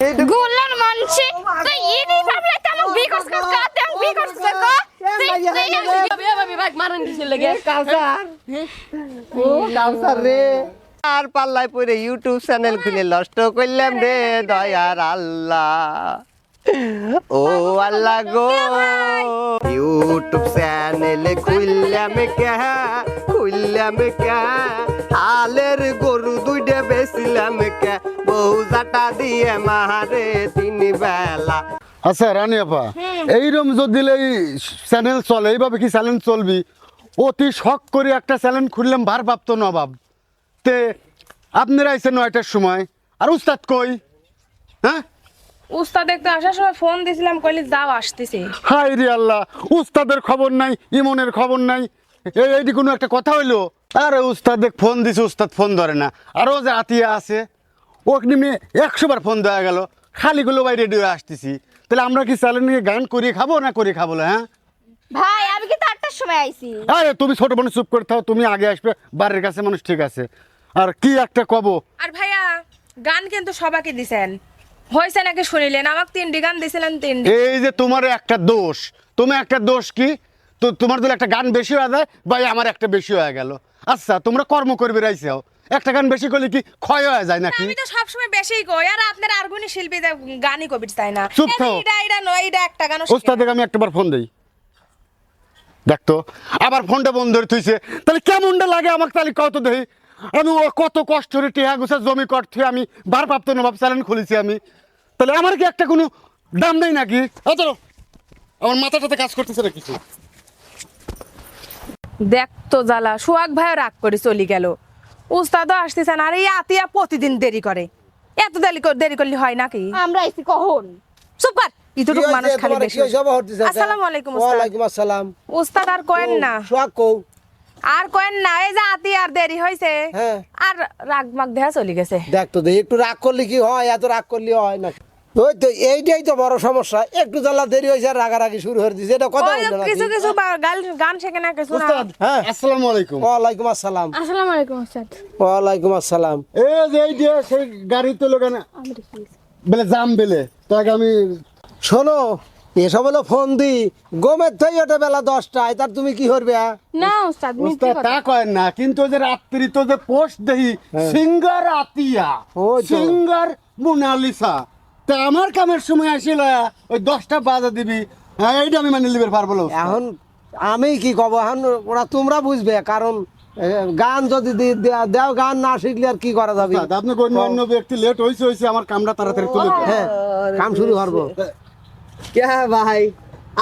গোলার মানছে। তো ইনি ভাবলে তেমন বি করছ কর কা তেমন বি করছ কর কা মারান দিছিল লাগে? কাউসার। ও কাউসার রে। আর পাল্লায় পরে ইউটিউব চ্যানেল খুলে নষ্ট করলাম রে দয়ার আল্লাহ। ও আল্লাহ গো। ইউটিউব চ্যানেল খুললাম কে? খুললাম কে? হালের গরু দুইটা বেছিলাম কে বউ জাটা দিয়ে মাহারে তিন বেলা। আচ্ছা রানী আপা এইরকম যদি এই চ্যানেল চলে এইভাবে কি চ্যানেল চলবি? অতি শখ করে একটা চ্যানেল খুললাম ভারপ্রাপ্ত নবাব। তে আপনারা আইসেন নয়টার সময় আর উস্তাদ কই? হ্যাঁ? উস্তাদ দেখতে আসার সময় ফোন দিছিলাম কইলি যাও আসতেছে। হাই রে আল্লাহ উস্তাদের খবর নাই ইমনের খবর নাই। এই এইটি কোনো একটা কথা হইল? আরে উস্তাদ ফোন দিছে উস্তাদ ফোন ধরে না। আরও যে আতিয়া আছে। ওকে নিয়ে একশো বার ফোন দেওয়া গেল। খালিগুলো বাইরে রেডিও আসতেছি। তাহলে আমরা কি চ্যানেল নিয়ে গান করিয়ে খাব না করে খাব না, হ্যাঁ? ভাই আমি কি তারটার সময় আইছি। আরে তুমি ছোট মানুষ চুপ করে থাও তুমি আগে আসবে বাড়ির কাছে মানুষ ঠিক আছে। আর কি একটা কব? আর ভাইয়া গান কিন্তু সবাইকে দিছেন। হয়েছে নাকি শুনিলেন? আমাকে তিনটি গান দিছিলেন তিনটি। এই যে তোমার একটা দোষ। তুমি একটা দোষ কি? তো তোমার যদি একটা গান বেশি হয়ে যায় ভাই আমার একটা বেশি হয়ে গেল। আচ্ছা তোমরা কর্ম করবে রাইছাও একটা গান বেশি করলে কি ক্ষয় হয়ে যায় নাকি? আমি তো সবসময় বেশিই কই আর আপনার আরগুনি শিল্পী যে গানই কবির তাই না। চুপ থাও। এটা এটা নয় এটা একটা গান ওস্তাদকে আমি একটাবার ফোন দেই। দেখতো আবার ফোনটা বন্ধ করে থুইছে। তাহলে কেমনটা লাগে আমাকে তাহলে কত দেই আমি ও কত কষ্ট করে টেহা গুছা জমি করতে আমি ভারপ্রাপ্ত নবাব চ্যানেল খুলেছি আমি। তাহলে আমার কি একটা কোনো দাম নেই নাকি? এই চলো আমার মাথাটাতে কাজ করতেছে না কিছু। দেখ তো জ্বালা সোহাগ ভাইও রাগ করে চলে গেল। উস্তাদও আসতেছে আর এই আতিয়া প্রতিদিন দেরি করে। এত দেরি কর- দেরি করলে হয় নাকি? আমরা এসে কখন? চুপ কর ইতটুক মানুষ খালি বেশি? আসসালামু আলাইকুম ওয়া আলাইকুম আসসালাম। উস্তাদ আর কোয়েন না। শোয়া কও আর কোয়েন না এই যে আতি আর দেরি হইছে হ্যাঁ। আর রাগ মাগ দেয়া চলে গেছে। দেখ তো দেখ একটু রাগ করলে কি হয়? এত রাগ করলে হয় না। ওই তো এইটাই তো বড় সমস্যা। একটু জ্বালা দেরি হয়েছে আর রাগারাগি শুরু হয়ে দিয়েছে। এটা কথা বলল কিছু কিছু গান শেখে না কিছু না। হ্যাঁ। আসসালামু আলাইকুম। ওয়ালাইকুম আসসালাম। আসসালামু আলাইকুম আসসালাম। এই যে এই যে সেই গাড়ি তো লোক বলে জাম বেলে। তাকে আমি শোনো এসব হলো ফোন দি। গমের থই ওটা বেলা দশটায় তার তুমি কি করবে হ্যাঁ? না উস্তাদ তা কয় না কিন্তু যে রাত্রি তো যে পোস্ট দেহি সিঙ্গার আতিয়া সিঙ্গার মোনালিসা। তা আমার কামের সময় আসিল ওই দশটা বাজে দিবি। হ্যাঁ এইটা আমি মানে লিবার পারব এখন আমি কি কব এখন ওরা তোমরা বুঝবে কারণ গান যদি দেও গান না শিখলে আর কি করা যাবে? আপনি অন্য অন্য ব্যক্তি লেট হয়েছে হয়েছে আমার কামটা তাড়াতাড়ি তুলে হ্যাঁ কাম শুরু করব। কে ভাই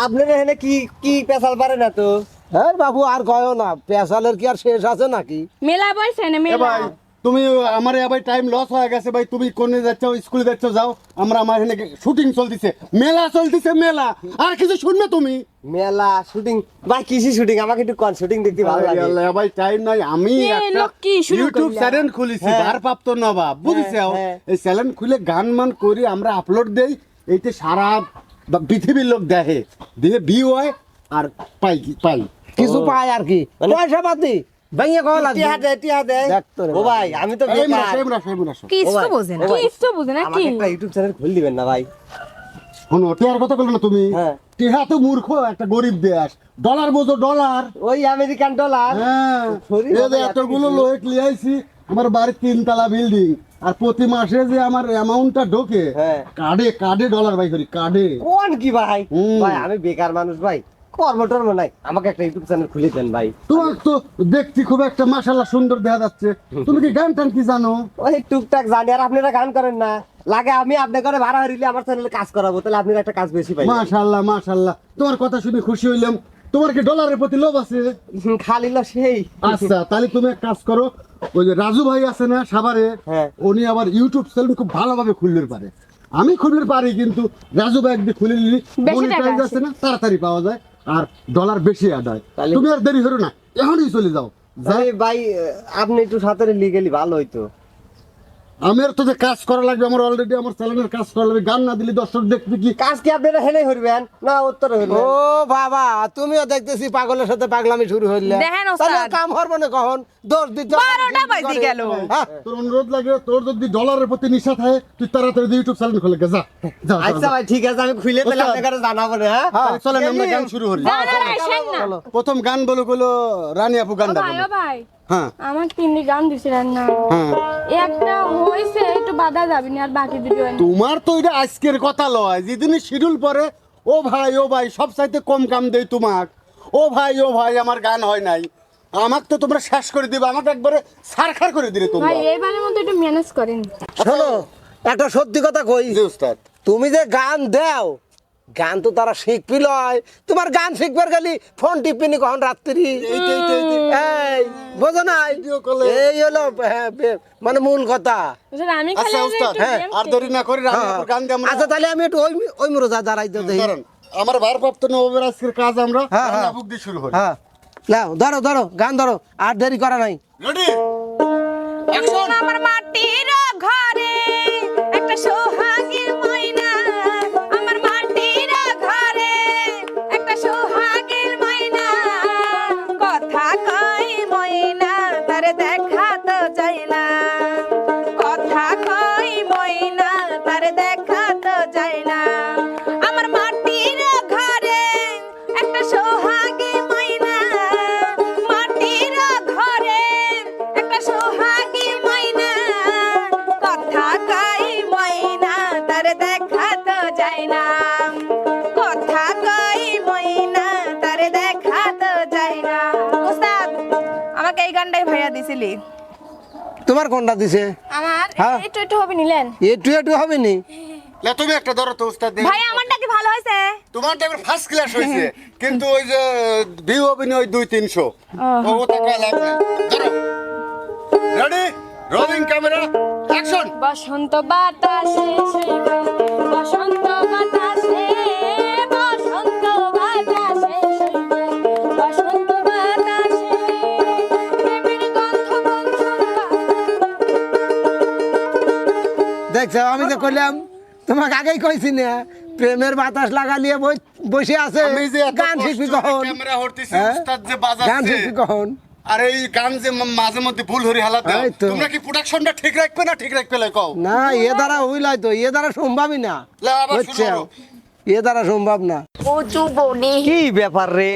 আপনার এখানে কি কি পেশাল পারে না তো? হ্যাঁ বাবু আর কয়ও না পেশালের কি আর শেষ আছে নাকি? মেলা বইছে না মেলা। ভাই তুমি আমার ভাই টাইম লস হয়ে গেছে ভাই তুমি কোনে যাচ্ছ স্কুলে যাচ্ছ যাও। আমরা আমার এখানে শুটিং চলতেছে। মেলা চলতেছে মেলা। আর কিছু শুনবে তুমি? মেলা শুটিং ভাই কিসি শুটিং আমাকে একটু কন শুটিং দেখতে ভালো লাগে? আল্লাহ, ভাই টাইম নাই। আমি একটা ইউটিউব? চ্যানেল খুলেছি হ্যাঁ। ভারপ্রাপ্ত নবাব বুঝেছ? হ্যাঁ। এই চ্যানেল খুলে গান মান করি আমরা আপলোড দেই। এইতে সারা বা- পৃথিবীর লোক দেখে। দিয়ে ভিউ হয় আর পাই কি- পাই। কিছু পায় আর কি। মানে- পয়সা পাতি। ভেঙে কওয়া লাগবে টিয়া দে টিয়া দে ও ভাই আমি তো বেকার। এই বুঝে না কি? একটা ইউটিউব চ্যানেল খুলে দিবেন না ভাই। শোনো টিয়ার কথা বলল না তুমি। হ্যাঁ। টিহা তো মূর্খ একটা গরিব দেশ। ডলার বোঝো ডলার। ওই আমেরিকান ডলার। হ্যাঁ। এতগুলো। লোক লিয়াইছি আমার বাড়ির তিনতলা বিল্ডিং আর প্রতি মাসে যে আমার অ্যামাউন্টটা ঢোকে হ্যাঁ। কার্ডে কার্ডে ডলার ভাই করি কার্ডে। কোন কি ভাই? হুম। ভাই আমি বেকার মানুষ ভাই। কর্ম টর্ম নাই। আমাকে একটা ইউটিউব চ্যানেল খুলে দেন ভাই। তোমার তো দেখতে খুব একটা মাশাল্লাহ সুন্দর দেখা যাচ্ছে। তুমি কি গান টান কি জানো? ওই টুকটাক জানি আর আপনারা গান করেন না। লাগে আমি আপনার ঘরে ভাড়া হইলে আমার চ্যানেলে কাজ করাবো তাহলে আপনার একটা কাজ বেশি পাই মাশাল্লাহ মাশাল্লাহ তোমার কথা শুনে খুশি হইলাম। তোমার কি ডলারের প্রতি লোভ আছে? খালি লো সেই। আচ্ছা তাহলে তুমি এক কাজ করো ওই যে রাজু ভাই আছে না সাভারে হ্যাঁ। উনি আবার ইউটিউব চ্যানেল খুব ভালোভাবে খুললে পারে। আমি খুলতে পারি কিন্তু রাজু ভাই একদিন খুলে নিলি আছে। আছে। না তাড়াতাড়ি পাওয়া যায়। আর ডলার বেশি আদায়। তুমি আর দেরি হলো না এখনই চলে যাও। যাই ভাই ভাই আপনি একটু সাঁতারে লিগেলি ভালো হইতো। আমার তো যে কাজ করা লাগবে আমার অলরেডি আমার চ্যানেলের কাজ করা লাগবে। গান না দিলে দর্শক দেখবে কি? কাজ কি আপনারা হেলে হইবেন? না উত্তর উত্তরে ও বাবা তুমিও দেখতেছি পাগলের সাথে পাগলামি শুরু হইলে। দেখেন ওস্তাদ। তাহলে কাম হরবো না কখন? দোষ দিতে বারোটা বাজে গেল। হ্যাঁ। তোর অনুরোধ লাগে তোর যদি ডলারের প্রতি নিশা থাকে তুই তাড়াতাড়ি ইউটিউব চ্যানেল খুলে গে, যা। যা, আচ্ছা ভাই ঠিক আছে আমি খুলে তাহলে। আপনাকে জানাব না হ্যাঁ? চলেন আমরা গান শুরু করি। না, না, না, না। প্রথম গান বলো কইলো রানী আপু গানটা ভাই ভাই। হ্যাঁ আমার তিনটি গান দিছিলেন না হ্যাঁ। একটা হয়েছে একটু বাধা যাবে না আর বাকি দুটো তোমার তো এটা আজকের কথা লয় যেদিন শিডিউল পরে ও ভাই ও ভাই সব চাইতে কম কাম দেই তোমাক। ও ভাই ও ভাই আমার গান হয় নাই। আমাকে তো তোমরা শেষ করে দিবে আমাকে একবারে সারখার করে দিলে তোমরা। ভাই এইবারের মধ্যে একটু ম্যানেজ করেন। শোনো একটা সত্যি কথা কই। তুমি যে গান দাও গান তো তারা শিখবি লয়। তোমার গান শিখবার গেলি ফোন টিপিনি কখন রাত্রি? এই বোঝো নাই। এই হলো হ্যাঁ, মানে মূল কথা। বুঝলেন, আমি খালি আচ্ছা উস্তাদ হ্যাঁ। আর দেরি না করে রানী গান দিয়ে আচ্ছা তাহলে আমি একটু ওই ওই মুরোজা দেখি। কারণ আমার ভারপ্রাপ্ত নবাবের আজকের কাজ আমরা হ্যাঁ, হ্যাঁ। আপুক দিয়ে শুরু করি। হ্যাঁ। লাও ধরো ধরো গান ধরো। আর দেরি করা নাই। রেডি আমার মাটির ঘরে একটা সোহাগের দিছিলি? তোমার কোনটা দিছে? আমার? হ্যাঁ। একটু একটু হবে নিলেন একটু একটু হবে নি লে তুমি একটা ধরো তো উস্তাদ। ভাই আমারটা কি ভালো হয়েছে? তোমারটা এবার ফার্স্ট ক্লাস হয়েছে। কিন্তু ওই যে ভিউ অভিনয় ওই দুই তিনশো। ও। টাকা লাভ নেই ধরো। রেডি রোলিং ক্যামেরা অ্যাকশন বসন্ত বাতাসে বসন্ত বাতাসে কইলাম তোমাকে আগেই কইছি না প্রেমের বাতাস লাগালিয়ে বই- বসে আছে আমি যে এত গান শিখবি কখন? হ্যাঁ? গান শিখবি কখন? আর এই গান যে মাঝে মধ্যে ভুল হরি হালাত। তোমরা কি প্রোডাকশনটা ঠিক রাখবে না ঠিক রাখবে লাই কও? না এ দ্বারা হইলাই তো এ দ্বারা সম্ভবই না। করো। এ দ্বারা সম্ভব না। কি ব্যাপার রে?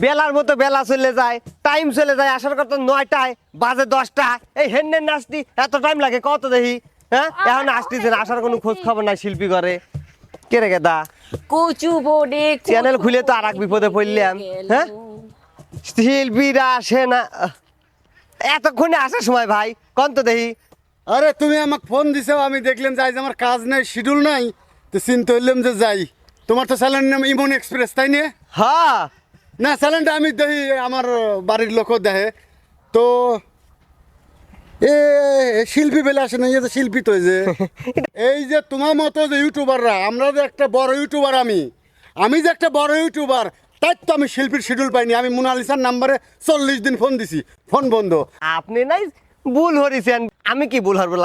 বেলার মতো বেলা চলে যায় টাইম চলে যায় আসার কথা নয়টায় বাজে দশটা এই হেন্নে নাচতি এত টাইম লাগে কত দেখি? হ্যাঁ? এখন আসতেছে না আসার কোনো খোঁজ খবর নাই শিল্পী করে কে রে গেদা? কচু বোর্ডে চ্যানেল খুলে তো আর এক বিপদে পড়লাম হ্যাঁ? শিল্পীরা আসে না। এতক্ষণে আসার সময় ভাই কন তো দেখি। আরে তুমি আমাকে ফোন দিছো আমি দেখলাম যাই যে আমার কাজ নাই শিডিউল নাই। তো চিন্তা হইলাম যে যাই। তোমার তো স্যালেন্ড নাম ইমন এক্সপ্রেস তাই নিয়ে হ্যাঁ। না স্যালেন্ডটা আমি দেখি আমার বাড়ির লোকও দেখে। তো এ শিল্পী বেলে আসে না যে শিল্পী তো এই যে। এই যে তোমার মতো যে ইউটিউবাররা আমরা যে একটা বড় ইউটিউবার আমি আমি যে একটা বড় ইউটিউবার তাই তো আমি শিল্পীর শিডিউল পাইনি। আমি মোনালিসার নাম্বারে চল্লিশ দিন ফোন দিছি ফোন বন্ধ। আপনি নাই ভুল হরিছেন। আমি কি ভুল হরবো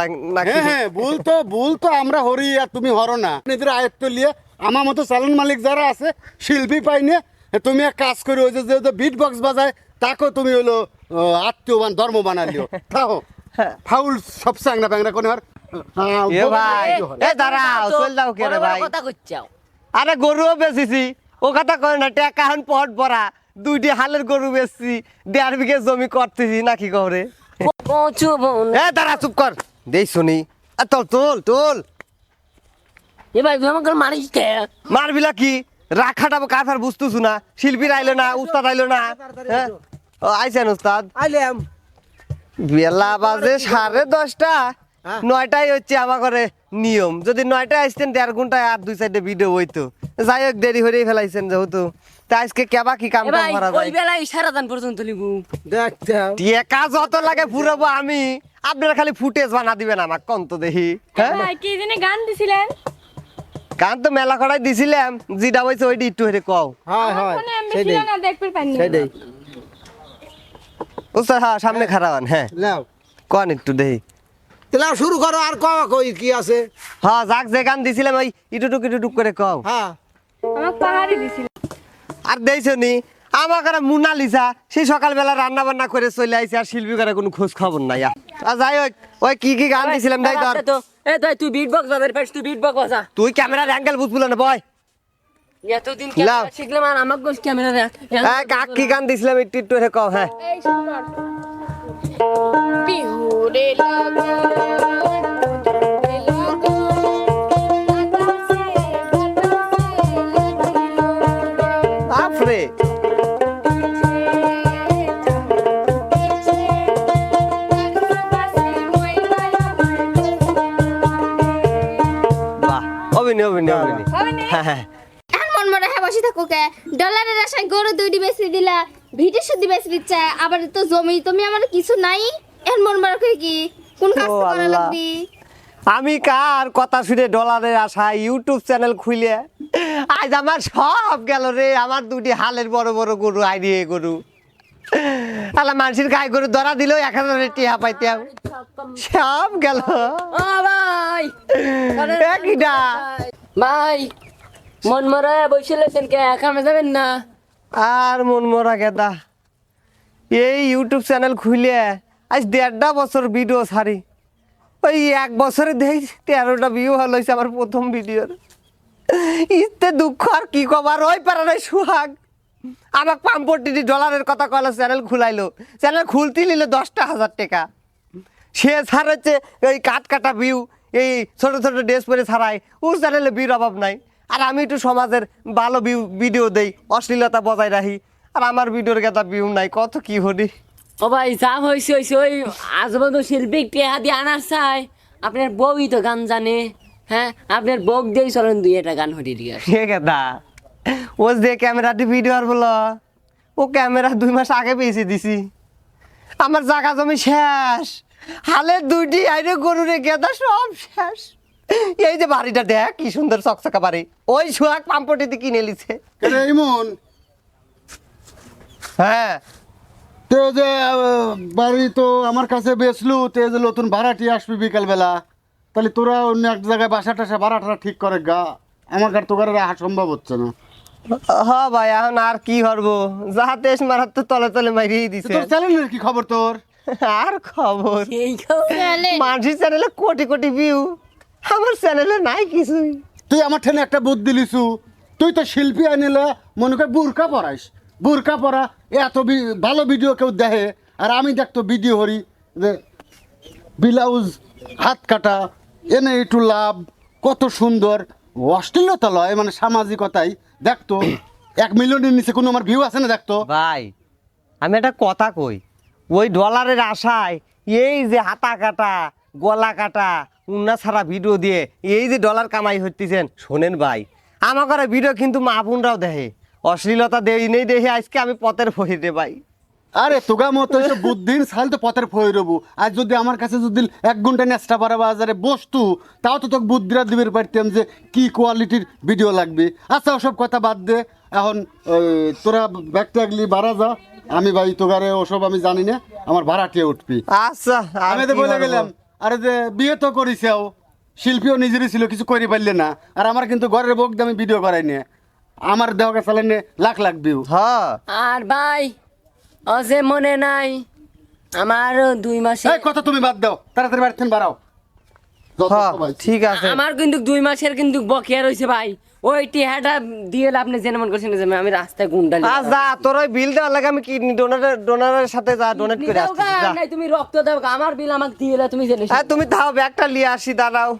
হ্যাঁ হ্যাঁ ভুল তো ভুল তো আমরা হরি আর তুমি হরো না। নিজের আয়ত্ত লিয়ে আমার মতো চালন মালিক যারা আছে শিল্পী পাইনি তুমি এক কাজ করে ওই যে বিট বক্স বাজায় তাকেও তুমি হলো আত্মীয়বান ধর্ম বানালিও তাও ফাউল সব চাংরা ব্যাংরা কোন আর এ ভাই এ দাঁড়াও চল যাও কে রে ভাই। কথা করছাও আরে গরুও বেচেছি ও কথা কয় না টাকা এখন পট পড়া দুইটি হালের গরু বেচছি দেড় বিঘে জমি করতেছি নাকি করে এ দাঁড়া চুপ কর। দেই শুনি। আ, তোল তোল তোল। এ ভাই তুই আমাকে মারিস কে? মারবিলা কি? রাখাটা কাফার বুঝতেছু না? শিল্পীর আইলো না উস্তাদ আইলো না? হ্যাঁ? ও আইছেন উস্তাদ? আইলাম। বেলা বাজে সাড়ে দশটা। নয়টাই হচ্ছে আমার ঘরে নিয়ম। যদি নয়টায় আসতেন দেড় ঘন্টায় আর দুই সাইডে ভিডিও হইতো। যাই হোক দেরি হয়েই ফেলাইছেন যেহেতু। তা আজকে কেবা কি কাম করা ওই যায় বেলায় সারা দান পর্যন্ত লিখু দেখতাম টেকা যত লাগে ফুরাবো আমি। আপনারা খালি ফুটেজ বানা দিবেন আমার কন্ত দেখি। হ্যাঁ? কি জানি গান দিছিলেন? গান তো মেলা করাই দিছিলাম। যেটা হয়েছে ওইটা একটু হেরে কও। হয় হয়। সেটাই। পাইনি। সেটাই। উস্তাদ হ্যাঁ সামনে খারাপ হ্যাঁ। কন একটু দেখি তাহলে শুরু করো আর কওয়া কই কি আছে? হ্যাঁ যাক যে গান দিছিলাম ওই ইটুটুক ইটুটুক করে কও। হ্যাঁ। আমার পাহাড়ি দিছিল। আর দেখছ নি মুনালিসা সেই সকালবেলা রান্না বান্না করে চলে আইছে আর শিল্পী করে কোনো খোঁজ খবর নাই আর যাই হোক ওই কি কি গান দিছিলাম তাই তোর এ তুই বিট বক্স বাজার তুই বিট বক্স বাজা। তুই ক্যামেরার অ্যাঙ্গেল বুঝব না বয়। এতদিন ক্যামেরা শিখলাম আর আমাকে কোন ক্যামেরা হ্যাঁ কাক গান দিছিলাম একটু একটু রে কও হ্যাঁ। বিহুরে অভিনয় অভিনয়। অভিনয়? হ্যাঁ হ্যাঁ। বসে থাকো কে ডলারের আশায় গরু দুইটি বেশি দিলা ভিটে সুদি বেশি দিচ্ছে আবার তো জমি তুমি আমার কিছু নাই? এখন মন করে কি? কোন কাজ করা। লাগবি? আমি কার কথা শুনে ডলারের আশা ইউটিউব চ্যানেল খুলে আজ আমার সব গেল রে আমার দুটি হালের বড় বড় গরু আইডিয়ে গরু। আলা মানুষের গায়ে গরু ধরা দিল এক হাজার টিহা পাইতাম। সব গেল। ও ভাই। ভাই। মন মরা বসেলেছেন কে? কামে যাবেন না? আর মন মরা গেদা এই ইউটিউব চ্যানেল খুলে আজ দেড়টা বছর ভিডিও ছাড়ি। ওই এক বছরে দেখ তেরোটা ভিউ ভালো হয়েছে আমার প্রথম ভিডিওর ইতে দুঃখ আর কি কবার ওই পারা নাই সুহাগ। আমাকে পাম্পটি ডলারের কথা কয়লা চ্যানেল খুলাইলো। চ্যানেল খুলতে নিল দশটা হাজার টাকা। সে ছাড় হচ্ছে ওই কাট কাটা ভিউ এই ছোট ছোট ড্রেস পরে ছাড়াই ওর চ্যানেলে ভিউর অভাব নাই। আর আমি একটু সমাজের ভালো ভিডিও দেই অশ্লীলতা বজায় রাখি। আর আমার ভিডিওর গেতা ভিউ নাই কত কি হলি ও ভাই যা হয়েছে হয়েছে ওই আজবন্ধ শিল্পী টেহা দিয়ে আনার চাই। আপনার বউই তো গান জানে হ্যাঁ? আপনার বউক দিয়েই চলেন দুই একটা গান হটি দিয়ে। গেদা ও যে ক্যামেরাটি ভিডিও আর বলো ও ক্যামেরা দুই মাস আগে পেয়েছে দিছি। আমার জায়গা জমি শেষ হালের দুইটি আইরে গরুরে গেদা সব শেষ। এই যে বাড়িটা দেখ কি সুন্দর চকচকা বাড়ি। ওই সুহাগ পাম্পটিতে কিনে লিছে ইমন? হ্যাঁ। তে যে বাড়ি তো আমার কাছে বেচলু তে যে নতুন ভাড়াটি আসবি বিকালবেলা তাহলে তোরা অন্য এক জায়গায় বাসা টাসা ভাড়াটা ঠিক করে গা। আমার কার তোকার রাখা সম্ভব হচ্ছে না। হ ভাই এখন আর কি করব? যাহা তেজ মারার তো তলে তলে মারিয়ে দিছে। তোর চ্যানেলের কি খবর তোর? আর খবর? এই খবর। মানুষের চ্যানেলে কোটি কোটি ভিউ আমার চ্যানেলে নাই কিছুই। তুই আমার ঠেনে একটা বুদ্ধি লিছু তুই তো শিল্পী আনিলে মনে কর বুরকা পড়াইস। বুরকা পড়া এত বি- ভালো ভিডিও কেউ দেখে আর আমি দেখতো ভিডিও হরি যে ব্লাউজ হাত কাটা এনে একটু লাভ কত সুন্দর। অশ্লীলতা লয় মানে সামাজিকতাই দেখতো। এক মিলিয়নের নিচে কোনো আমার ভিউ আছে না দেখতো? ভাই আমি একটা কথা কই। ওই ডলারের আশায় এই যে হাতা কাটা গলা কাটা উন্না ছাড়া ভিডিও দিয়ে এই যে ডলার কামাই হচ্ছেন শোনেন ভাই। আমার ঘরে ভিডিও কিন্তু মা বোনরাও দেখে। অশ্লীলতা দেই নেই দেখে আজকে আমি পথের ফহিরে ভাই। আরে তোগা মতো বুদ্ধির সাল তো পথের ফই রবু আর যদি আমার কাছে যদি এক ঘণ্টা নেস্টা পারা বাজারে বসতু তাও তো তোকে বুদ্ধিরা দিবে পারতাম যে কি কোয়ালিটির ভিডিও লাগবে। আচ্ছা ওসব কথা বাদ দে। এখন তোরা ব্যাগটা আগলি বাড়া যা। আমি ভাই তোগারে ওসব আমি জানি না আমার ভাড়াটিয়ে উঠবি। আচ্ছা আমি তো বলে গেলাম। আরে যে বিয়ে তো করিসেও শিল্পীও নিজেরই ছিল কিছু করে পারলে না। আর আমার কিন্তু ঘরের বোক আমি ভিডিও করাই নিয়ে আমার দেহকে চালানে লাখ লাখ ভিউ হ্যাঁ। আর ভাই অজে মনে নাই আমার দুই মাসে কথা তুমি বাদ দাও তাড়াতাড়ি বাড়ি থেকে বাড়াও। ঠিক আছে। আমার কিন্তু দুই মাসের কিন্তু বকেয়া রয়েছে ভাই। ওই টিহাটা দিয়ে আপনি জেনে মন করছেন যে আমি রাস্তায় গুন্ডা আজ যা তোর ওই বিল দেওয়ার লাগে আমি কিডনি ডোনারের ডোনারের সাথে যা ডোনেট করে আসছি তুমি রক্ত দাও আমার বিল আমাকে দিয়ে দাও, তুমি জেনে হ্যাঁ তুমি তাও ব্যাগটা নিয়ে আসি দাঁড়াও।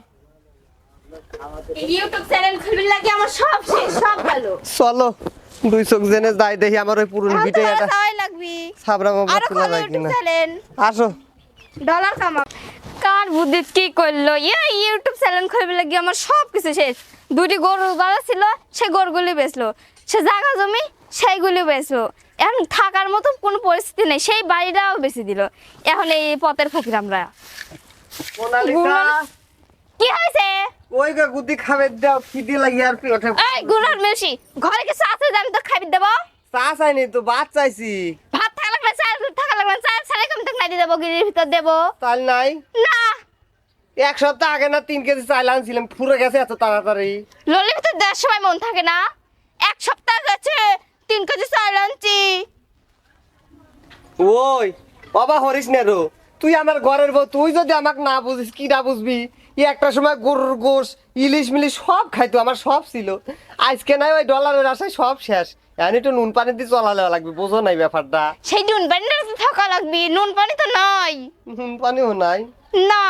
ইউটিউব চ্যানেল খুলবি লাগে আমার সব শেষ সব ভালো। চলো দুই চোখ জেনে যাই দেখি আমার ওই পুরনো তো এটা লাগবি। সাবরা আসো। ডলার কামা কার বুদ্ধি কি করল? ইয়ে ইউটিউব চ্যানেল খুলবি লাগে আমার সব কিছু শেষ। দুটি গরু বাড়া ছিল সে গরুগুলি বেচলো। সে জায়গা জমি সেইগুলি বেচলো। এখন থাকার মতো কোনো পরিস্থিতি নেই সেই বাড়িটাও বেশি দিল। এখন এই পথের ফকির আমরা। কি হয়েছে? ওই গা গুদি খাবে দাও খিদি লাগি আর কি ওঠে। এই গুনার মেশি ঘরে কিছু আছে যে আমি তো খাবি দেবো? চা চাইনি তো ভাত চাইছি। ভাত থাকলে চাল থাকা লাগবে চাল কম টাকা নাই দেবো গিরির ভিতর দেবো। তাল নাই। এক সপ্তাহ আগে না তিন কেজি চাইল আনছিলাম ফুরে গেছে এত তাড়াতাড়ি। ললির তো দেড় সময় মন থাকে না? এক সপ্তাহ গেছে তিন কেজি চাল আনছি। ওই বাবা হরিস নে তুই আমার ঘরের বউ তুই যদি আমাকে না বুঝিস কি না বুঝবি? ই একটা সময় গরুর গোশ ইলিশ মিলিশ সব খাইতো আমার সব ছিল। আজকে নাই ওই ডলারের আশায় সব শেষ। এখন একটু নুন পানি দিয়ে চলালে লাগবে বোঝো নাই ব্যাপারটা। সেই নুন পানিটা তো থাকা লাগবে নুন পানি তো নাই। নুন পানিও নাই। না।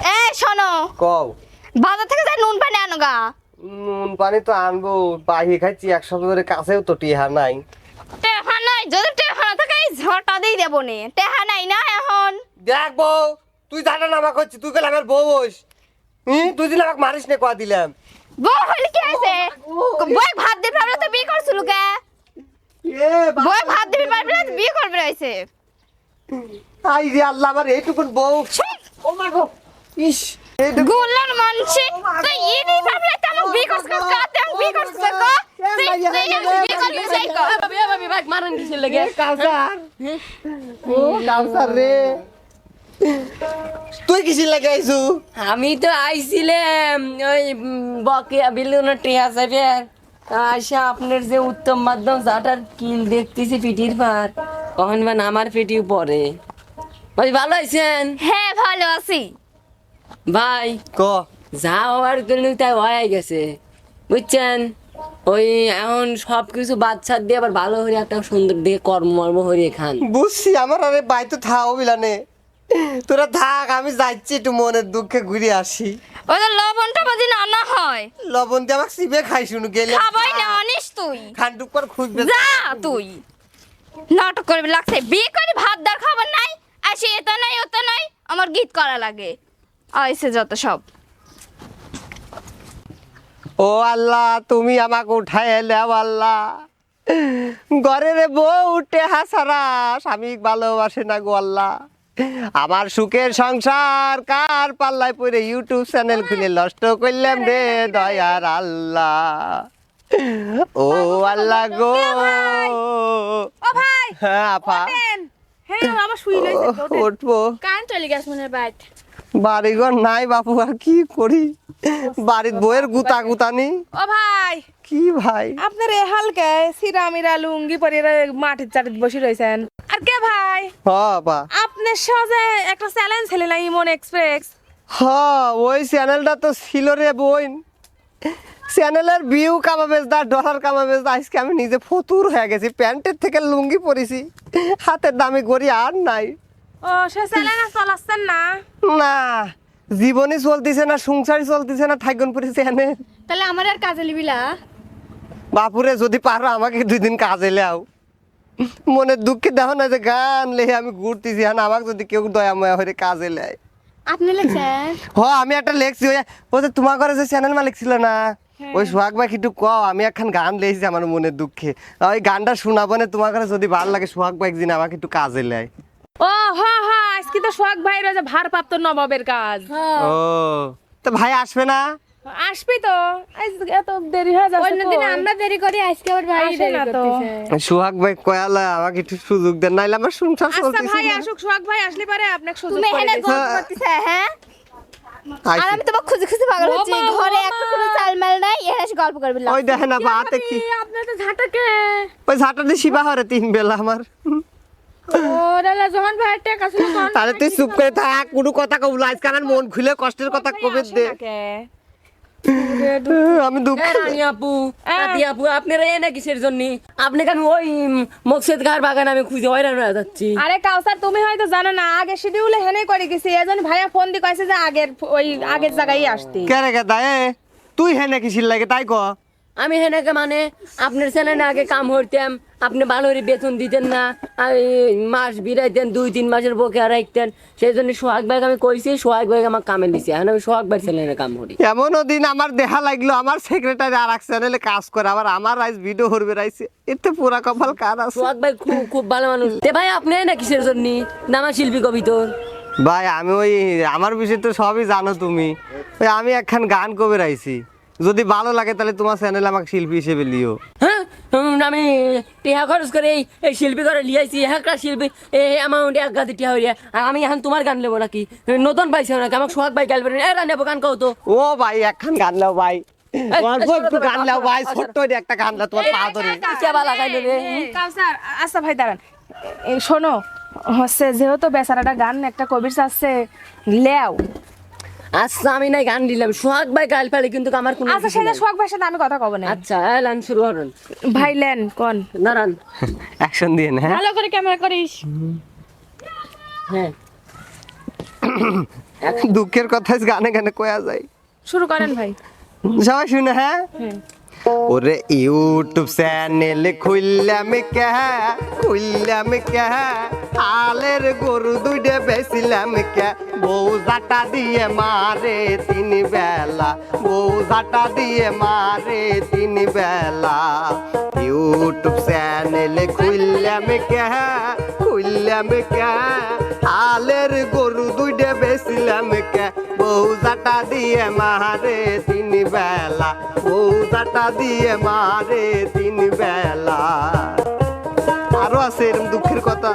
এ শোনো। কও। বাজার থেকে যাই নুন পানি আনো গা। নুন পানি তো আনব বাহি খাইছি এক সপ্তাহ ধরে কাছেও তো টিহা নাই। টেহা নাই যদি টেহা না থাকে ঝড়টা দিয়ে দেবো নে। টেহা নাই না এখন? দেখ বউ তুই জানা না আমাকে হচ্ছে তুই গেলে আমার বউ বস হুম তুই দিলে আমাকে মারিস নে কয়া দিলাম। বউ হইলে কি হয়েছে? বই ভাত দিতে পারলে তো বিয়ে করছিল কে? বই ভাত দিতে পারবে না বিয়ে করবে রয়েছে আই রে আল্লাহ আমার এইটুকুন বউ। ও মা গো। ইস। এইটুকু গোলার মানছে। তুই ইনি পারবে না তো আমাকে বিয়ে করছিস কা তুই আমাকে বিয়ে করছিস কা তুই তুই আমাকে বিয়ে করবি সেই কা ভাবি ভাবি ভাই মারেন কিসের লেগে? কাউসার। ও কাউসার রে। তুই কিসি লাগাইছু আমি তো আইছিলাম ওই বকেয়া বিলুনের টিয়া সাহেবের আশা আপনার যে উত্তম মাধ্যম যাটার কিল দেখতেছি পিটির পার কখন মানে আমার পিটিও পরে ভাই ভালো আছেন? হ্যাঁ ভালো আছি। ভাই ক? যা হওয়ার জন্য তাই হয়ে গেছে বুঝছেন? ওই এখন সব কিছু বাচ্চা দিয়ে আবার ভালো হয়ে একটা সুন্দর দিয়ে কর্মমর্ম হরিয়ে খান। বুঝছি আমার আরে বাই তো থাও বিলানে তোরা থাক আমি যাচ্ছি একটু মনের দুঃখে ঘুরে আসি। ওই লবণটা বাজি না আনা হয়। লবণ দিয়ে আমাকে সিবে খাই শুনু গেলে খাবাই না আনিস তুই। খান্ডুক পর খুঁজবে। যা তুই। নাটক করবি লাগছে। বিয়ে করে ভাত দার খাবার নাই? আর সে এটা নাই ওটা নাই আমার গীত করা লাগে। আইসে যত সব। ও আল্লাহ তুমি আমাকে উঠায় এলেও আল্লাহ। ঘরের বউ উঠে হাসারা স্বামী ভালোবাসে না গো আল্লাহ। আমার সুখের সংসার কার পাল্লায় পড়ে ইউটিউব চ্যানেল খুলে নষ্ট করলাম রে দয়ার আল্লাহ। ও আল্লাহ গো। ও ভাই হ্যাঁ আপা। হ্যাঁ আমার শুই লইছে উঠবো। কান চলে গেছ মনে বাইট বাড়িঘর নাই বাপু আর কি করি? বাড়ির বইয়ের গুতা গুতানি ও ভাই! কি ভাই? আপনার এ হালকে সিরামিরা লুঙ্গি পরে মাটির চাটিত বসে রয়েছেন। আর কে ভাই? হ আপা আপনার সহজে একটা চ্যালেঞ্জ ছিল না ইমন এক্সপ্রেস? হ ওই চ্যানেলটা তো ছিল রে বোন। চ্যানেলের ভিউ কামাবেজ দা ডলার কামাবেজ দা আজকে আমি নিজে ফতুর হয়ে গেছি প্যান্টের থেকে লুঙ্গি পরেছি। হাতের দামি গড়ি আর নাই। ও সে চলাচ্ছেন না। না জীবনই চলতেছে না সংসারই চলতেছে না থাকন পড়েছে এনে। তাহলে আমার আর কাজে লিবিলা বাপুরে যদি পারো আমাকে দুই দিন কাজে লেও মনে দুঃখে দেখো না যে গান লেহে আমি ঘুরতেছি এখন আমাকে যদি কেউ দয়াময়া হয়ে কাজে লেয়। আপনি লিখছেন? হ আমি একটা লেখছি ওই ওই যে তোমার ঘরে যে চ্যানেল মালিক ছিল না ওই সোহাগ ভাই একটু কও আমি একখান গান লেখছি আমার মনের দুঃখে। ওই গানটা শোনাবো না তোমার ঘরে যদি ভালো লাগে সোহাগ ভাই একদিন আমাকে একটু কাজে লেয়। ও হ্যাঁ হ্যাঁ আজকে তো সোহাগ ভাই রয়েছে ভারপ্রাপ্ত নবাবের কাজ। ও তো ভাই আসবে না? আসবি তো। আজ এত দেরি হয়ে যাচ্ছে অন্যদিন আমরা দেরি করি আজকে আবার ভাই দেরি না তো। করতেছে। সোহাগ ভাই কয়ালা আমাকে একটু সুযোগ দেন নাইলে আমার সংসার আচ্ছা ভাই আসুক সোহাগ ভাই আসলে পারে আপনাকে সুযোগ তুমি করে এখানে। গল্প করতেছে হ্যাঁ? আর। আমি তোমাকে খুঁজে খুঁজে পাগল হচ্ছি। ঘরে। একটা কোনো চালমাল নাই এখানে এসে গল্প করবি। ওই দেখে না বাতে কি? আপনার তো ঝাঁটাকে ওই ঝাঁটা দিয়ে শিবা হরে তিন বেলা আমার। তাহলে তুই চুপ করে থাক কোনো কথা আমার মন খুলে কষ্টের কথা কবে দে। আমি দুঃখ রানী আপু রানী আপু আপনারা এনে কিসের জন্য? আপনাকে আমি ওই মকসেদ বাগান আমি খুঁজে হয়রান হয়ে যাচ্ছি। আরে কাউসার তুমি হয়তো জানো না আগে শিডিউলে হেনে করে গেছি এজন্য ভাইয়া ফোন দিয়ে কইছে যে আগের ওই আগের জায়গায় আসতে। কে রে গেদা তুই হে নাকি শিল লাগে তাই ক? আমি হেনাকে মানে আপনার চ্যানেলে আগে কাম করতাম আপনি ভালো করে বেতন দিতেন না এই মাস বিরাইতেন দুই তিন মাসের বকে রাখতেন সেই জন্য সোহাগ ভাই আমি কইছি সোহাগ ভাই আমার কামে দিছে। এখন আমি সোহাগ ভাই চ্যানেলে কাম করি। এমনও দিন আমার দেখা লাগল আমার সেক্রেটারি আর এক চ্যানেলে কাজ করে আবার আমার আইস ভিডিও করবে রাইছে এতে পুরা কপাল কার আছে? সোহাগ ভাই খুব খুব ভালো মানুষ। তে ভাই আপনি না কিসের জন্য? নামা শিল্পী কবিতর ভাই আমি ওই আমার বিষয় তো সবই জানো তুমি। ওই আমি একখান গান কবে রাইছি যদি ভালো লাগে তাহলে তোমার চ্যানেলে আমাকে শিল্পী হিসেবে লিও। হ্যাঁ? আমি টিহা খরচ করে এই এই শিল্পী করে লিয়াইছি একটা শিল্পী এই অ্যামাউন্ট এক গাদি টিহা হইয়া। আর আমি এখন তোমার গান নেব নাকি? নতুন পাইছি নাকি? আমাকে সোহাগ ভাই গাল বেরেন এরা নেব গান কও তো। ও ভাই একখান গান লাও ভাই। একটু তো, গান লাও ভাই আচ্ছা। ছোট্ট একটা গান লাও তোমার পা ধরে। আচ্ছা ভাই দাঁড়ান। শোনো হচ্ছে যেহেতু বেচারাটা গান একটা কবির চাচ্ছে লেও। আচ্ছা আমি নাই গান দিলাম। সোহাগ ভাই গাল ফেলে কিন্তু আমার কোনো আচ্ছা সেটা সোহাগ ভাইয়ের সাথে আমি কথা কব না আচ্ছা এলান শুরু করুন। ভাই লেন কোন? দাঁড়ান। অ্যাকশন দিয়ে না ভালো করে ক্যামেরা করিস। হ্যাঁ। দুঃখের কথা গানে গানে কয়া যায়। শুরু করেন ভাই। সবাই শুনে হ্যাঁ? ওরে ইউটিউব চ্যানেল খুললাম কে খুললাম কে আলের গরু দুইটা বেছিলাম কে বউ জাটা দিয়ে মারে তিন বেলা বউ জাটা দিয়ে মারে তিন বেলা। ইউটিউব চ্যানেল খুললাম কে খুললাম কে হালের গরু দুইটা বেছিলাম কে? বউ জাটা দিয়ে মারে তিন বেলা। বউ জাটা দিয়ে মারে তিন বেলা। আরও আছে এরকম দুঃখের কথা।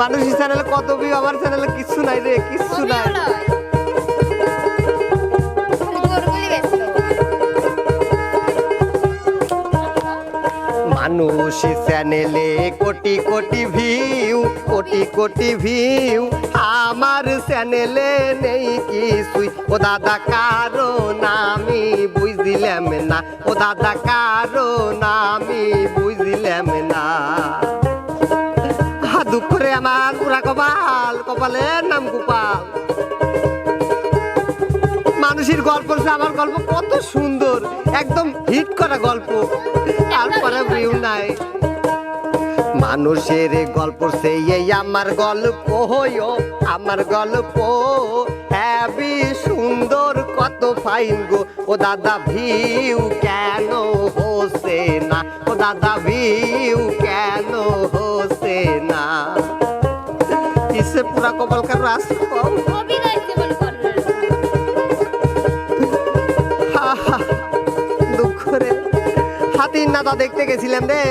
মানুষ চ্যানেলে কত ভিউ আমার চ্যানেলে কিছু নাই রে কিছু নাই। মানুষ চ্যানেলে কোটি কোটি ভিউ কোটি কোটি ভিউ আমার চ্যানেলে নেই কিছুই। ও দাদা কারণ আমি বুঝদিলাম না। ও দাদা কারণ আমি বুঝদিলাম না। হা, দুঃখ রে আমার পুরা কপাল কপালের নাম গোপাল। মানুষের গল্প আমার গল্প। কত সুন্দর। একদম হিট করা গল্প। তারপরে ভিউ নাই। মানুষের গল্প সেই আমার গল্প হইও আমার গল্প। হ্যাবি সুন্দর, কত ফাইন গো। ও দাদা ভিউ কেন হোসে না? ও দাদা ভিউ কেন হোসে না? ইসে পুরা কপাল কার হাতির নাতা দেখতে গেছিলাম রে।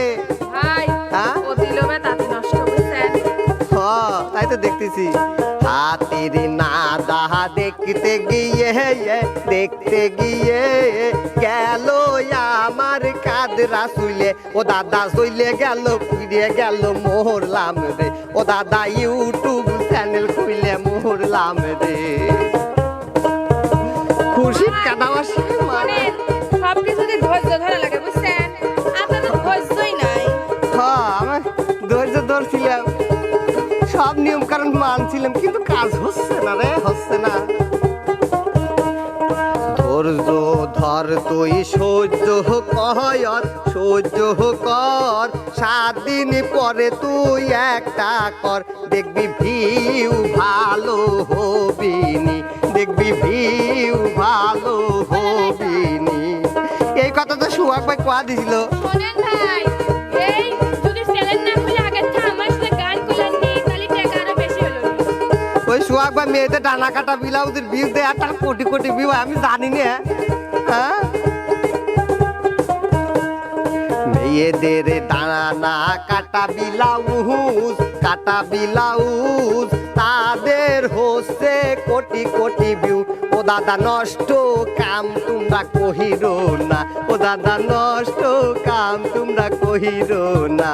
ভাই হ্যাঁ? তাতে নষ্ট হ তাই তো দেখতেছি। হাতির নাদা দেখতে গিয়ে দেখতে গিয়ে গেল আমার কাদ রাসুলে। ও দাদা সইলে গেল পুড়িয়ে গেল মোহরলাম রে। ও দাদা ইউটিউব চ্যানেল খুলে মোহরলাম রে। খুশি কাটাবার মানে। সব ধৈর্য ধরা লাগে। মানছিলাম কিন্তু কাজ হচ্ছে না রে হচ্ছে না। ধৈর্য ধর তুই সহ্য কর সহ্য কর। সাত দিন পরে তুই একটা কর দেখবি ভিউ ভালো হবিনি দেখবি ভিউ ভালো হবিনি। এই কথা তো সুহাগ ভাই কোয়া দিছিল? শোনেন ভাই ওই সোহাগ বা মেয়েদের ডানা কাটা ব্লাউজের ভিউ দেয়, আর তার কোটি কোটি ভিউ আমি জানি না হ্যাঁ? মেয়েদের ডানা কাটা ব্লাউজ কাটা ব্লাউজ, তাদের কোটি কোটি ভিউ ও দাদা নষ্ট কাম, তোমরা কহিরো না। ও দাদা নষ্ট কাম, তোমরা কহিরো না।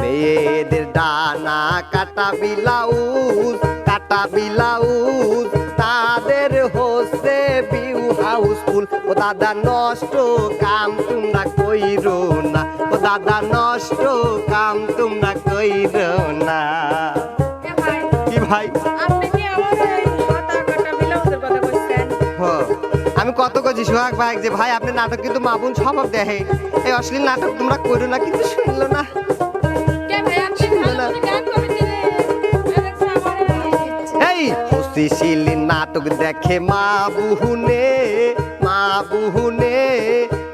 মেয়েদের ডানা কাটা ব্লাউজ কাটা ব্লাউজ তাদের হচ্ছে বিউ হাউসফুল ও দাদা নষ্ট কাম তোমরা কইরো না। ও দাদা নষ্ট কাম তোমরা কইরো না। কি ভাই? আমি কত কছি সোহাগ ভাই যে ভাই আপনি নাটক কিন্তু মাবুন স্বভাব দেখে। এই অশ্লীল নাটক তোমরা করো না কিন্তু শুনলো না। হস্তিশীল নাটক দেখে মা বুহুনে মা বুহুনে,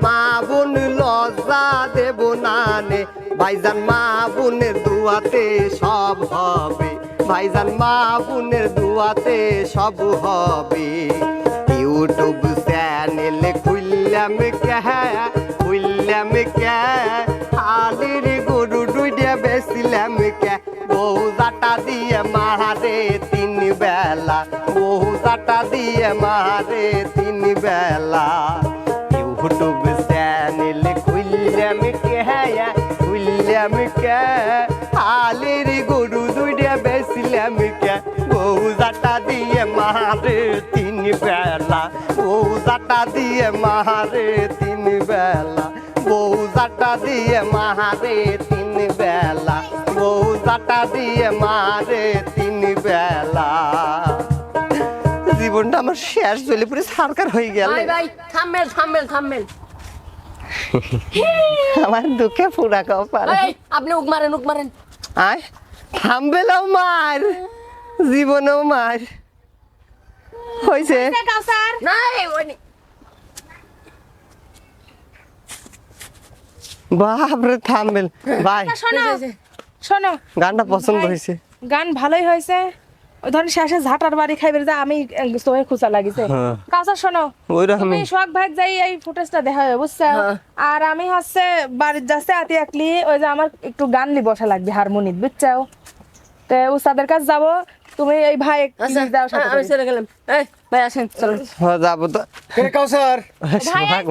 মা বোন লজ্জা দেব নানে ভাইজান মা বোনের দুয়াতে সব হবে, ভাইজান মা বোনের দুয়াতে সব হবে। ইউটিউব চ্যানেল খুললাম কে হইলাম কে দিয়ে মাহারে তিন বেলা। ইউটিউব চ্যানেল খুললাম কে খুললাম কে আলির গরু দুইটা বেছিলাম কে বহু জাটা দিয়ে মাহারে তিন বেলা। বহু জাটা দিয়ে মাহারে তিন বেলা। বউ জাটা দিয়ে মাহারে তিন বেলা। বউ জাটা দিয়ে মারে তিন বেলা। জীবনটা আমার শেষ চলে পুরো সরকার হয়ে গেল। ভাই ভাই থামবেল আমার দুঃখে পুরা কপাল। এই আপনি উক মারেন উক মারেন। আয় থামবেলাও মার জীবনেও মার। ওই বাপরে থামবেল। ভাই শোনো শোনো। গানটা পছন্দ হয়েছে গান ভালোই হয়েছে ওই ধরেন শেষে ঝাঁটার বাড়ি খাইবে যা আমি সোহে খুচা লাগিছে। হ্যাঁ। শোনো তুমি সোহাগ ভাই যাই এই ফুটেজটা দেখা হবে বুঝছ হ্যাঁ। আর আমি হচ্ছে বাড়ির যাচ্ছে আতি একলি ওই যে আমার একটু গান লি বসা লাগবে হারমোনিত বুঝছ তো উস্তাদের কাছে যাব তুমি এই ভাই আচ্ছা যাও সাথে আমি চলে গেলাম। এই ভাই আসেন চলো। হ্যাঁ, যাব তো। কে কাউসার? ভাই সোহাগ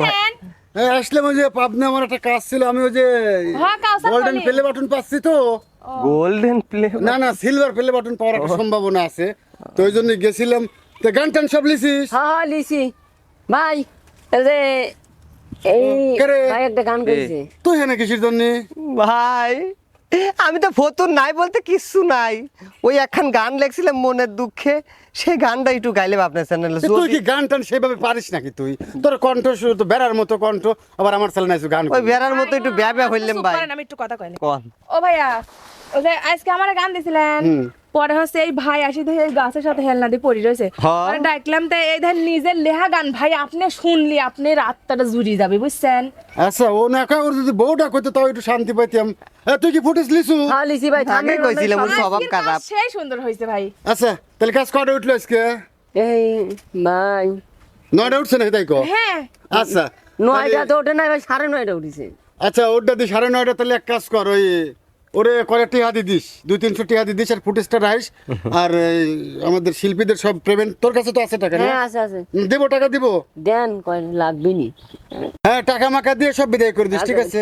এই আসলাম ওই যে পাবনা আমার একটা কাজ ছিল আমি ওই যে হ্যাঁ, গোল্ডেন। প্লে বাটন পাচ্ছি তো। গোল্ডেন প্লে না না সিলভার প্লে বাটন পাওয়ার একটা সম্ভাবনা আছে। তো ওই জন্য গেছিলাম। তো গান টান সব লিসিস হ্যাঁ হ্যাঁ লিসি ভাই এই যে এই ভাই একটা গান করেছে। তুই হ্যাঁ কিসের জন্য? ভাই আমি তো ফতুর নাই বলতে কিচ্ছু নাই। ওই একখান গান লেখছিলাম মনের দুঃখে। সেই গানটা একটু গাইলাম আপনার চ্যানেলে তুই কি গান টান সেভাবে পারিস নাকি তুই? তোর কণ্ঠ শুধু তো বেড়ার মতো কণ্ঠ আবার আমার চ্যানেলে এসে গান ওই বেড়ার মতো একটু ব্যাব হইলাম ভাই। আমি একটু কথা কইনি কন? ও ভাইয়া ওই যে আজকে আমার গান দিছিলেন। পরে হচ্ছে এই ভাই আসি দেখে এই গাছের সাথে হেলনা দিয়ে পড়ি রয়েছে। পরে ডাকলাম তো এই ধর নিজের লেহা গান ভাই আপনি শুনলি আপনি রাতটা জুড়ি যাবে বুঝছেন? আচ্ছা ও না ওর যদি বউটা কইতো তাও একটু শান্তি পাইতাম। তুই কি ফুটেজ লিছু? হ্যাঁ লিসি ভাই আগে থামবেন কইছিলাম ওর স্বভাব খারাপ। সেই সুন্দর হয়েছে ভাই। আচ্ছা তাহলে কাজ কটা উঠল আজকে? এই ভাই। নয়টা উঠছে নাকি তাই কো? হ্যাঁ। আচ্ছা নয়টা তো ওঠে নাই ভাই সাড়ে নয়টা উঠেছে। আচ্ছা ওরটা দিয়ে সাড়ে নয়টা তাহলে এক কাজ কর ওই ওরে করে টিহা দিয়ে দিস দুই তিনশো টিহা দিয়ে দিস আর ফুটেজটা রাইস আর আমাদের শিল্পীদের সব পেমেন্ট তোর কাছে তো আছে টাকা না? হ্যাঁ আছে আছে। দেবো টাকা দিব? দেন কয় লাগবে নি হ্যাঁ টাকা মাকা দিয়ে সব বিদায় করে দিস ঠিক আছে।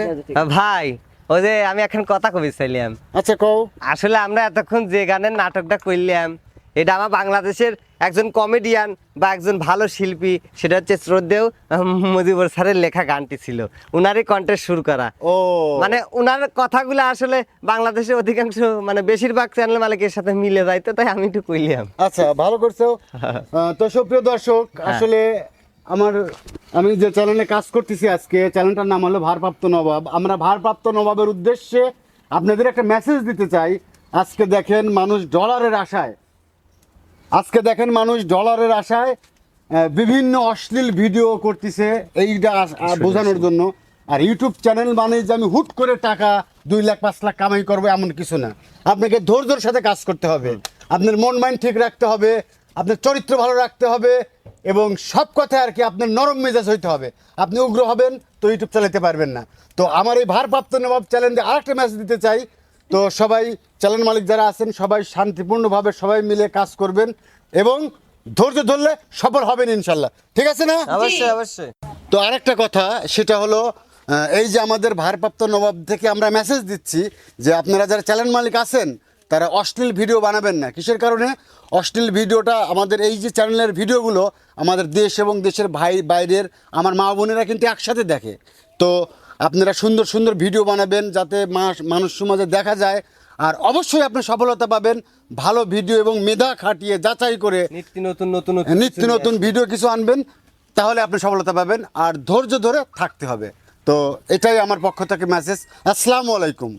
ভাই ওই যে আমি এখন কথা কবি চাইলাম। আচ্ছা কও। আসলে আমরা এতক্ষণ যে গানের নাটকটা করলাম এটা আমার বাংলাদেশের একজন কমেডিয়ান বা একজন ভালো শিল্পী সেটা হচ্ছে শ্রদ্ধেয় মুজিবুর স্যারের লেখা গানটি ছিল। উনারই কণ্ঠে সুর করা। ও। মানে উনার কথাগুলো আসলে বাংলাদেশের অধিকাংশ মানে বেশিরভাগ চ্যানেল মালিকের সাথে মিলে যাইতো তাই আমি একটু কইলাম। আচ্ছা ভালো করছ। তো সুপ্রিয় দর্শক আসলে আমার আমি যে চ্যানেলে কাজ করতেছি আজকে চ্যানেলটার নাম হলো ভারপ্রাপ্ত নবাব। আমরা ভারপ্রাপ্ত নবাবের উদ্দেশ্যে আপনাদের একটা মেসেজ দিতে চাই। আজকে দেখেন মানুষ ডলারের আশায়। আজকে দেখেন মানুষ ডলারের আশায় বিভিন্ন অশ্লীল ভিডিও করতেছে এইটা বোঝানোর জন্য। আর ইউটিউব চ্যানেল মানে যে আমি হুট করে টাকা দুই লাখ পাঁচ লাখ কামাই করব এমন কিছু না। আপনাকে ধৈর্যর সাথে কাজ করতে হবে। আপনার মন মাইন্ড ঠিক রাখতে হবে। আপনার চরিত্র ভালো রাখতে হবে। এবং সব কথায় আর কি আপনার নরম মেজাজ হইতে হবে। আপনি উগ্র হবেন তো ইউটিউব চালাতে পারবেন না। তো আমার এই ভারপ্রাপ্ত নবাব চ্যানেলে আরেকটা মেসেজ দিতে চাই। তো সবাই চ্যানেল মালিক যারা আছেন সবাই শান্তিপূর্ণভাবে সবাই মিলে কাজ করবেন এবং ধৈর্য ধরলে সফল হবেন ইনশাল্লাহ। ঠিক আছে না? অবশ্যই অবশ্যই। তো আরেকটা কথা সেটা হলো এই যে আমাদের ভারপ্রাপ্ত নবাব থেকে আমরা মেসেজ দিচ্ছি যে আপনারা যারা চ্যানেল মালিক আছেন তারা অশ্লীল ভিডিও বানাবেন না। কিসের কারণে? অশ্লীল ভিডিওটা আমাদের এই যে চ্যানেলের ভিডিওগুলো আমাদের দেশ এবং দেশের ভাই বাইরের আমার মা বোনেরা কিন্তু একসাথে দেখে। তো আপনারা সুন্দর সুন্দর ভিডিও বানাবেন যাতে মা- মানুষ সমাজে দেখা যায়। আর অবশ্যই আপনি সফলতা পাবেন। ভালো ভিডিও এবং মেধা খাটিয়ে যাচাই করে নিত্য নতুন নতুন নিত্য নতুন ভিডিও কিছু আনবেন তাহলে আপনি সফলতা পাবেন। আর ধৈর্য ধরে থাকতে হবে। তো এটাই আমার পক্ষ থেকে মেসেজ আসসালামু আলাইকুম।